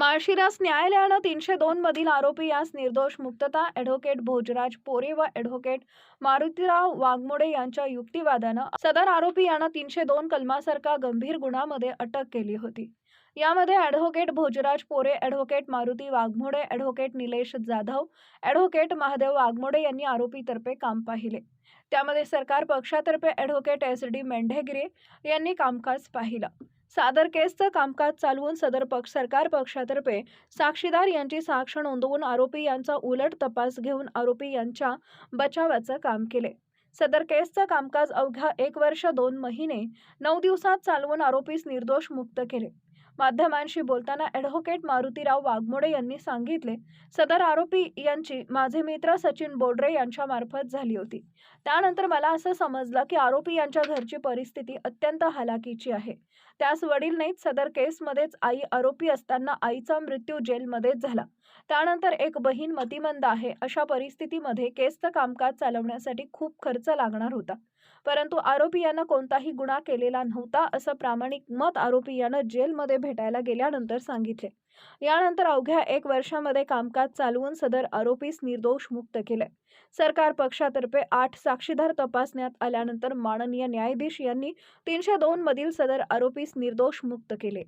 माळशिरास न्यायालयानं तीनशे दोन मधील आरोपी यास निर्दोष मुक्तता ॲडव्होकेट भोजराज पोरे व ॲडव्होकेट मारुतीराव वाघमोडे यांच्या युक्तिवादानं सदर आरोपी यांना तीनशे दोन कलमासारखा गंभीर गुन्ह्यामध्ये अटक केली होती. यामध्ये advocate Bhojraj Pore advocate Maruti Waghmode advocate Nilesh Jadhav advocate Mahadev Waghmode यांनी आरोपीतर्फे काम पाहिले. त्यामध्ये सरकार पक्षातर्फे ॲडव्होकेट एस डी मेंढेगिरे यांनी कामकाज पाहिलं. सादर केसचं कामकाज चालवून सदर पक्ष सरकार पक्षातर्फे साक्षीदार यांची साक्ष नोंदवून आरोपी यांचा उलट तपास घेऊन आरोपी यांच्या बचावाचं काम केले. सदर केसचं कामकाज अवघ्या एक वर्ष दोन महिने नऊ दिवसात चालवून आरोपीस निर्दोष मुक्त केले. माध्यमांशी बोलताना ॲडव्होकेट मारुतीराव वाघमोडे यांनी सांगितले सदर आरोपी यांची माझे मित्र सचिन बोडरे यांच्यामार्फत झाली होती. त्यानंतर मला असं समजलं की आरोपी यांच्या घरची परिस्थिती अत्यंत हलाखीची आहे. त्यास वडील नाहीत सदर केसमध्येच आई आरोपी असताना आईचा मृत्यू जेलमध्येच झाला. त्यानंतर एक बहीण मतिमंद आहे अशा परिस्थितीमध्ये केसचं कामकाज चालवण्यासाठी खूप खर्च लागणार होता. परंतु आरोपी यानं कोणताही गुन्हा केलेला नव्हता असं प्रामाणिक मत आरोपी यानं जेलमध्ये भेटायला गेल्यानंतर सांगितले. यानंतर अवघ्या एक वर्षामध्ये कामकाज चालवून सदर आरोपीस निर्दोष मुक्त केले. सरकार पक्षातर्फे आठ साक्षीदार तपासण्यात आल्यानंतर माननीय न्यायाधीश यांनी तीनशे दोन मधील सदर आरोपीस निर्दोष मुक्त केले.